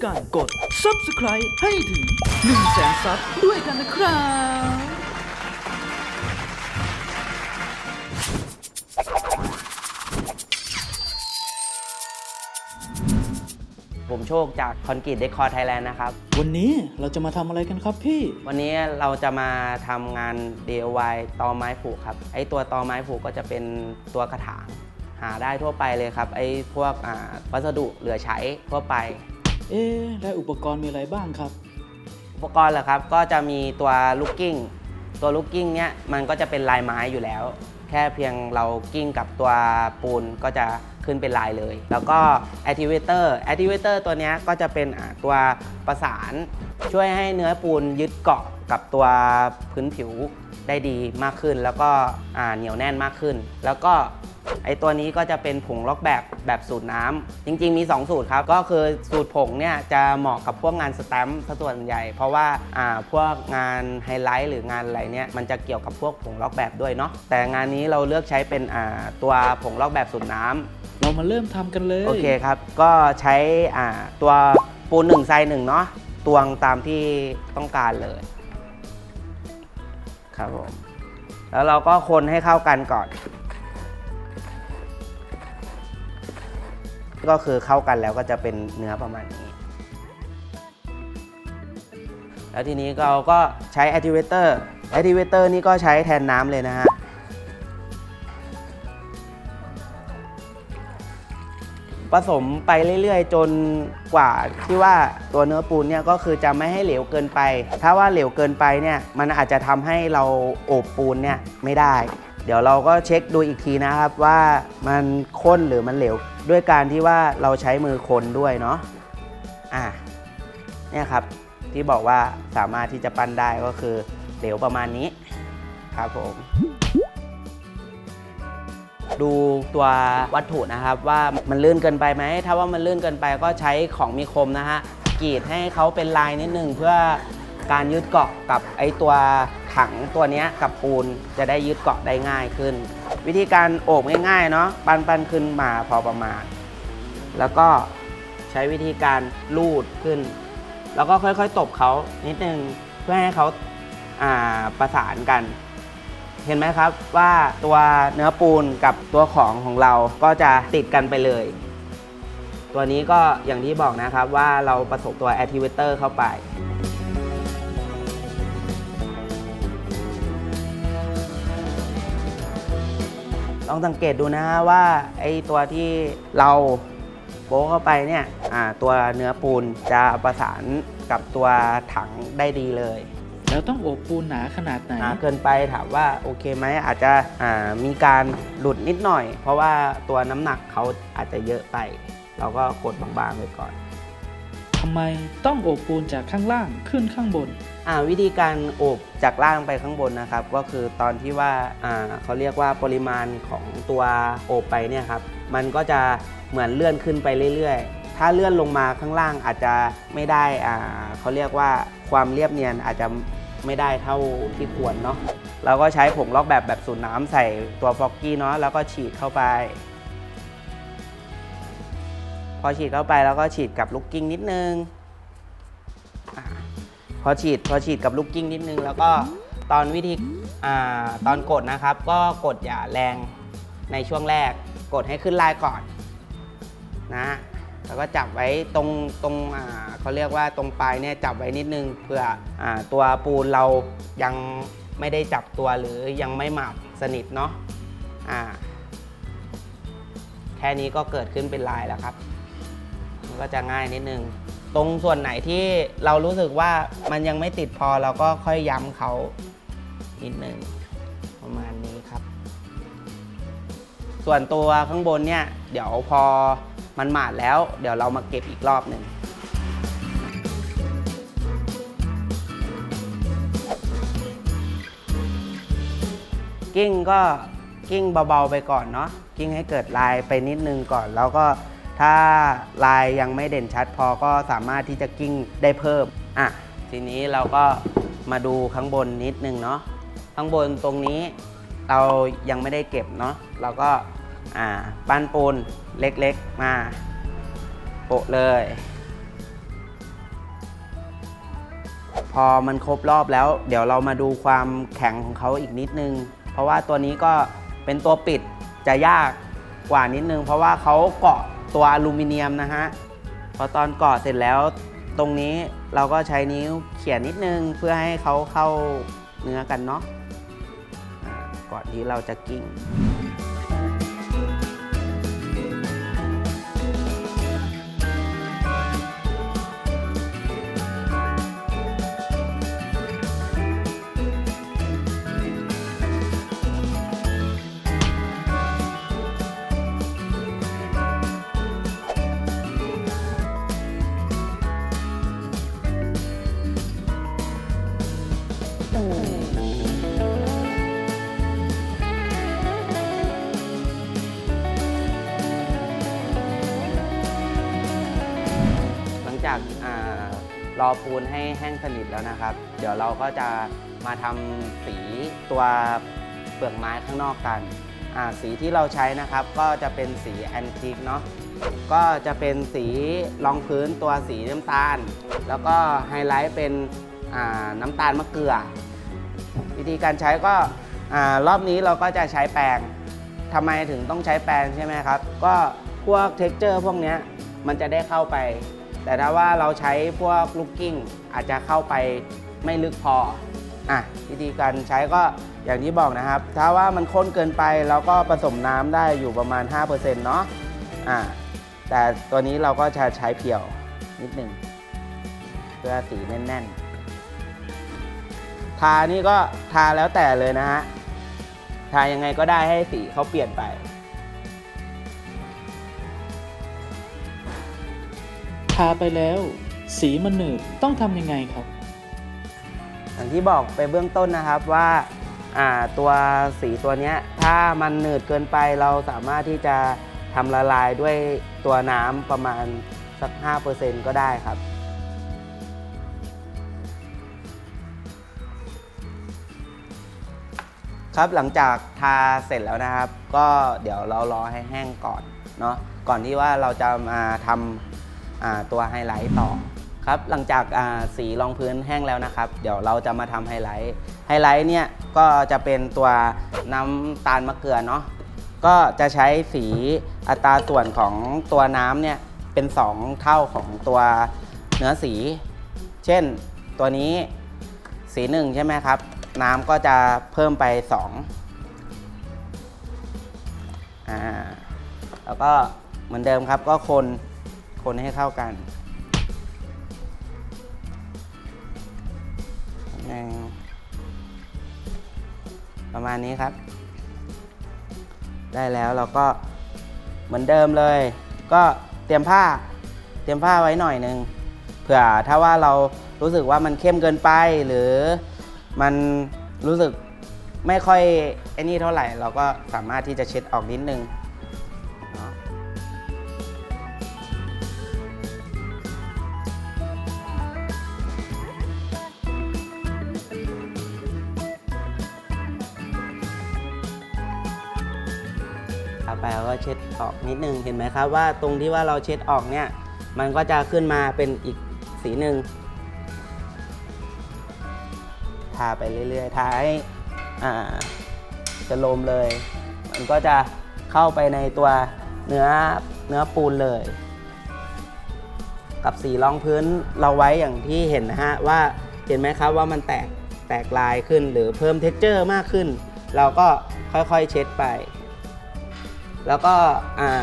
มาช่วยกันกด subscribe ให้ถึง 1 0 0 0 0แสนซับด้วยกันนะครับผมโชคจากคอนกรีตเดคอร์ไทยแลนด์นะครับ วันนี้เราจะมาทำอะไรกันครับพี่ วันนี้เราจะมาทำงาน DIY ตอไม้ผูกครับ ไอตัวตอไม้ผูกก็จะเป็นตัวกระถาง หาได้ทั่วไปเลยครับ ไอพวกอ่าวัสดุเหลือใช้ทั่วไป เอ๊ะและอุปกรณ์มีอะไรบ้างครับ อุปกรณ์เหรอครับ ก็จะมีตัวลูกกิ้ง ตัวลูกกิ้งเนี้ยมันก็จะเป็นลายไม้อยู่แล้ว แค่เพียงเรากิ้งกับตัวปูนก็จะขึ้นเป็นลายเลย แล้วก็ activator activator ตัวเนี้ยก็จะเป็นตัวประสาน ช่วยให้เนื้อปูนยึดเกาะกับตัวพื้นผิวได้ดีมากขึ้น แล้วก็เหนียวแน่นมากขึ้น แล้วก็ ไอตัวนี้ก็จะเป็นผงล็อกแบบแบบสูตรน้ำจริง ๆ มี 2 สูตรครับ ก็คือสูตรผงเนี่ยจะเหมาะกับพวกงานสแตมป์ซะส่วนใหญ่ เพราะว่าอ่าพวกงานไฮไลท์หรืองานอะไรเนี่ยมันจะเกี่ยวกับพวกผงล็อกแบบด้วยเนาะแต่งานนี้เราเลือกใช้เป็นอ่าตัวผงล็อกแบบสูตรน้ำเรามาเริ่มทำกันเลยโอเคครับก็ใช้อ่าตัวปูนหนึ่งไซหนึ่งเนาะตวงตามที่ต้องการเลย ครับผมแล้วเราก็คนให้เข้ากันก่อน ก็คือเข้ากันแล้วก็จะเป็นเนื้อประมาณนี้ แล้วทีนี้เราก็ใช้ activator activator นี่ก็ใช้แทนน้ำเลยนะฮะผสมไปเรื่อยๆ จนกว่าที่ว่าตัวเนื้อปูนเนี่ยก็คือจะไม่ให้เหลวเกินไป ถ้าว่าเหลวเกินไปเนี่ยมันอาจจะทำให้เราอบปูนเนี่ยไม่ได้ เดี๋ยวเราก็เช็คดูอีกทีนะครับว่ามันข้นหรือมันเหลว ด้วยการที่ว่าเราใช้มือคนด้วยเนาะอะเนี่ยครับที่บอกว่าสามารถที่จะปั้นได้ก็คือเหลวประมาณนี้ครับผมดูตัววัตถุนะครับว่ามันลื่นเกินไปไหม ถ้าว่ามันลื่นเกินไปก็ใช้ของมีคมนะฮะกรีดให้เขาเป็นลายนิดนึงเพื่อการยึดเกาะกับไอตัว ถังตัวนี้กับปูนจะได้ยึดเกาะได้ง่ายขึ้น วิธีการโอบง่ายๆเนาะปันปันขึ้นมาพอประมาณ แล้วก็ใช้วิธีการลูดขึ้น แล้วก็ค่อยๆตบเขานิดนึงเพื่อให้เขาาประสานกัน เห็นไหมครับว่าตัวเนื้อปูนกับตัวของของเราก็จะติดกันไปเลย ตัวนี้ก็อย่างที่บอกนะครับว่าเราผสมตัว activator เข้าไป ลองสังเกตดูนะฮะว่าไอตัวที่เราโป๊เข้าไปเนี่ยอ่าตัวเนื้อปูนจะประสานกับตัวถังได้ดีเลยแล้วต้องโอบปูนหนาขนาดไหนหนาเกินไปถามว่าโอเคไหมอาจจะอ่ามีการหลุดนิดหน่อย เพราะว่าตัวน้ำหนักเขาอาจจะเยอะไป เราก็กดบางๆไปก่อน ทำไมต้องโอบปูนจากข้างล่างขึ้นข้างบน อ่าวิธีการโอบจากล่างไปข้างบนนะครับ ก็คือตอนที่ว่าอ่าเขาเรียกว่าปริมาณของตัวโอบไปเนี่ยครับมันก็จะเหมือนเลื่อนขึ้นไปเรื่อยๆ ถ้าเลื่อนลงมาข้างล่างอาจจะไม่ได้อ่าเขาเรียกว่าความเรียบเนียนอาจจะไม่ได้เท่าที่ควรเนาะเราก็ใช้ผงล็อกแบบแบบสูตรน้ำใส่ตัวฟอกกี้เนาะแล้วก็ฉีดเข้าไป พอฉีดเข้าไปแล้วก็ฉีดกับลูกกิ้งนิดนึงอพอฉีดพอฉีดกับลูกกิ้งนิดนึง แล้วก็ตอนวิธีอ่าตอนกดนะครับ ก็กดอย่าแรงในช่วงแรก กดให้ขึ้นลายก่อนนะแล้วก็จับไว้ตรงตรงอ่าเขาเรียกว่าตรงปลายเนี่ยจับไว้นิดนึงเพื่ออาตัวปูนเรายังไม่ได้จับตัวหรือยังไม่หมับสนิทเนาะอ่าแค่นี้ก็เกิดขึ้นเป็นลายแล้วครับ ก็จะง่ายนิดนึง ตรงส่วนไหนที่เรารู้สึกว่ามันยังไม่ติดพอเราก็ค่อยย้ำเขานิดนึงประมาณนี้ครับ ส่วนตัวข้างบนเนี่ยเดี๋ยวพอมันหมาดแล้ว เดี๋ยวเรามาเก็บอีกรอบหนึ่งกิ้งก็กิ้งเบาๆไปก่อนเนาะกิ้งให้เกิดลายไปนิดนึงก่อน แล้วก็ ถ้าลายยังไม่เด่นชัดพอก็สามารถที่จะกิ้งได้เพิ่มอะทีนี้เราก็มาดูข้างบนนิดนึงเนาะข้างบนตรงนี้เรายังไม่ได้เก็บเนาะเราก็อ่าปั้นปูนเล็กๆมาโปะเลย พอมันครบรอบแล้ว เดี๋ยวเรามาดูความแข็งของเขาอีกนิดนึง เพราะว่าตัวนี้ก็เป็นตัวปิดจะยากกว่านิดนึง เพราะว่าเขาเกาะ ตัวอลูมิเนียมนะฮะพอตอนก่อเสร็จแล้วตรงนี้เราก็ใช้นิ้วเขี่ยนิดนึงเพื่อให้เขาเข้าเนื้อกันเนาะก่อนที่เราจะกิ้ง จากรอปูนให้แห้งสนิทแล้วนะครับ เดี๋ยวเราก็จะมาทำสีตัวเปลือกไม้ข้างนอกกันสีที่เราใช้นะครับก็จะเป็นสีแอนติกเนาะก็จะเป็นสีรองพื้นตัวสีน้ำตาล แล้วก็ไฮไลท์เป็นน้ำตาลมะเกลือ วิธีการใช้ก็รอบนี้เราก็จะใช้แปรงทำไมถึงต้องใช้แปรงใช่ไหมครับ ก็พวกเท็กเจอร์พวกนี้มันจะได้เข้าไป แต่ถ้าว่าเราใช้พวกลูกกิ้งอาจจะเข้าไปไม่ลึกพออะวิธีการใช้ก็อย่างที่บอกนะครับ ถ้าว่ามันข้นเกินไปเราก็ผสมน้ำได้อยู่ประมาณ 5%เนาะอะแต่ตัวนี้เราก็จะใช้เพียวนิดหนึ่งเพื่อสีแน่นๆ ทานี่ก็ทาแล้วแต่เลยนะฮะ ทายังไงก็ได้ให้สีเขาเปลี่ยนไปาไปแล้ว สีมันหนืดต้องทำยังไงครับ อย่างที่บอกไปเบื้องต้นนะครับว่าอ่าตัวสีตัวเนี้ยถ้ามันหนืดเกินไปเราสามารถที่จะทำละลายด้วยตัวน้ำประมาณสัก 5%ก็ได้ครับ ครับหลังจากทาเสร็จแล้วนะครับ ก็เดี๋ยวเรารอให้แห้งก่อนเนาะก่อนที่ว่าเราจะมาทำอ่า ตัวไฮไลท์ต่อครับหลังจากสีรองพื้นแห้งแล้วนะครับ เดี๋ยวเราจะมาทำไฮไลท์ไฮไลท์เนี่ยก็จะเป็นตัวน้ำตาลมะเกลือเนาะก็จะใช้สีอัตราส่วนของตัวน้ำเนี่ยเป็น 2 เท่าของตัวเนื้อสี เช่นตัวนี้สีหนึ่งใช่ไหมครับ น้ำก็จะเพิ่มไป 2 อ่า แล้วก็เหมือนเดิมครับก็คน คนให้เข้ากันหนึ่งประมาณนี้ครับ ได้แล้วเราก็เหมือนเดิมเลย ก็เตรียมผ้า เตรียมผ้าไว้หน่อยหนึ่งเผื่อถ้าว่าเรารู้สึกว่ามันเข้มเกินไปหรือมันรู้สึกไม่ค่อยไอ้นี่เท่าไหร่ เราก็สามารถที่จะเช็ดออกนิดนึง เอาไปเราก็เช็ดออกนิดนึงเห็นไหมครับว่าตรงที่ว่าเราเช็ดออกเนี่ยมันก็จะขึ้นมาเป็นอีกสีหนึ่งทาไปเรื่อยๆทาให้จะลมเลย มันก็จะเข้าไปในตัวเนื้อเนื้อปูนเลย กับสีรองพื้นเราไว้อย่างที่เห็นนะฮะว่าเห็นไหมครับว่ามันแตกแตกลายขึ้นหรือเพิ่มเท็กเจอร์มากขึ้น เราก็ค่อยๆเช็ดไป แล้วก็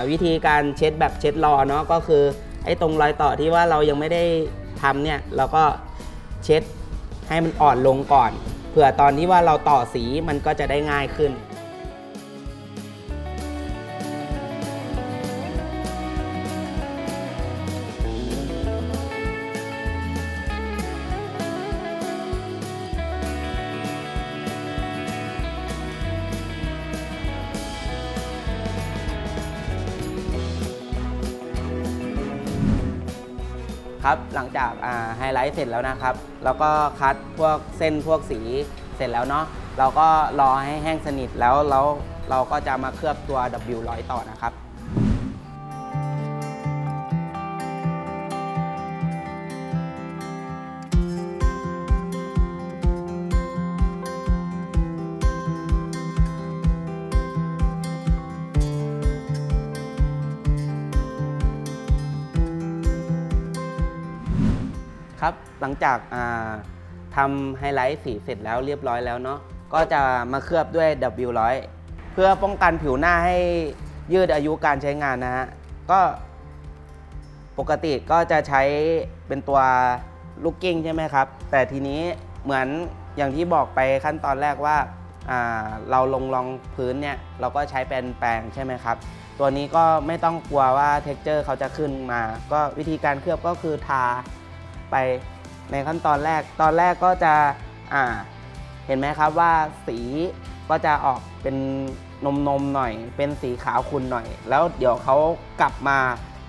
วิธีการเช็ดแบบเช็ดรอเนาะก็คือไอ้ตรงรอยต่อที่ว่าเรายังไม่ได้ทำเนี่ยเราก็เช็ดให้มันอ่อนลงก่อน เผื่อตอนที่ว่าเราต่อสีมันก็จะได้ง่ายขึ้น ครับหลังจากไฮไลท์เสร็จแล้วนะครับ แล้วก็คัดพวกเส้นพวกสีเสร็จแล้วเนาะเราก็รอให้แห้งสนิทแล้วแล้วเราก็จะมาเคลือบตัว W100 ต่อนะครับ ครับ หลังจากาทำไฮไลท์สีเสร็จแล้วเรียบร้อยแล้วเนาะก็จะมาเคลือบด้วย W100 เพื่อป้องกันผิวหน้าให้ยืดอายุการใช้งานนะฮะก็ปกติก็จะใช้เป็นตัวลูกกิ้งใช่ไหมครับ แต่ทีนี้เหมือนอย่างที่บอกไปขั้นตอนแรกว่าอ่าเราลงรองพื้นเนี่ยเราก็ใช้เป็นแปรงใช่ไหมครับ ตัวนี้ก็ไม่ต้องกลัวว่าเท็กเจอร์เขาจะขึ้นมา ก็วิธีการเคลือบก็คือทา ไปในขั้นตอนแรก ตอนแรกก็จะอ่าเห็นไหมครับว่าสีก็จะออกเป็นนมนมหน่อย เป็นสีขาวขุ่นหน่อย แล้วเดี๋ยวเขากลับมา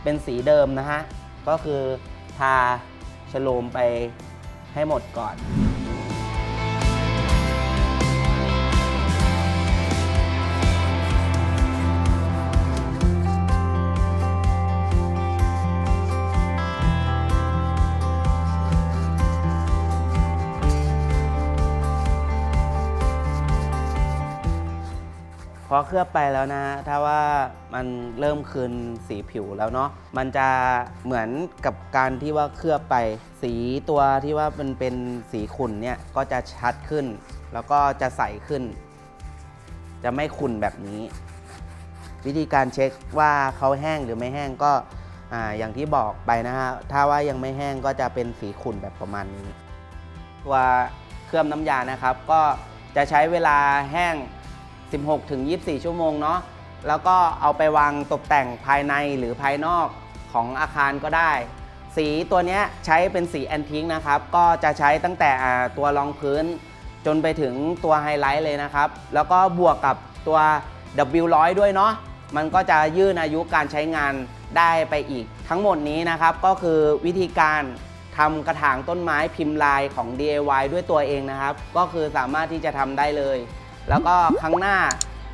เป็นสีเดิมนะฮะ ก็คือทาชโลมไปให้หมดก่อน พอเคลือบไปแล้วนะถ้าว่ามันเริ่มคืนสีผิวแล้วเนาะมันจะเหมือนกับการที่ว่าเคลือบไป สีตัวที่ว่ามันเป็นสีขุ่นเนี่ยก็จะชัดขึ้น แล้วก็จะใสขึ้น จะไม่ขุ่นแบบนี้ วิธีการเช็คว่าเขาแห้งหรือไม่แห้งก็ออย่างที่บอกไปนะฮะถ้าว่ายังไม่แห้งก็จะเป็นสีขุ่นแบบประมาณนี้ ตัวเคลือบน้ำยานะครับ ก็จะใช้เวลาแห้ง 16ถึง24 ชั่วโมงเนาะแล้วก็เอาไปวางตกแต่งภายในหรือภายนอกของอาคารก็ได้ สีตัวเนี้ยใช้เป็นสีแอนทิงนะครับ ก็จะใช้ตั้งแต่ตัวรองพื้น จนไปถึงตัวไฮไลท์เลยนะครับ แล้วก็บวกกับตัว W100 ด้วยเนาะมันก็จะยืดอายุการใช้งานได้ไปอีก ทั้งหมดนี้นะครับก็คือวิธีการทำกระถางต้นไม้พิมพ์ลายของ DIY ด้วยตัวเองนะครับ ก็คือสามารถที่จะทำได้เลย แล้วก็ครั้งหน้า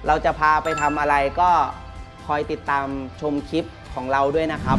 เราจะพาไปทำอะไรก็คอยติดตามชมคลิปของเราด้วยนะครับ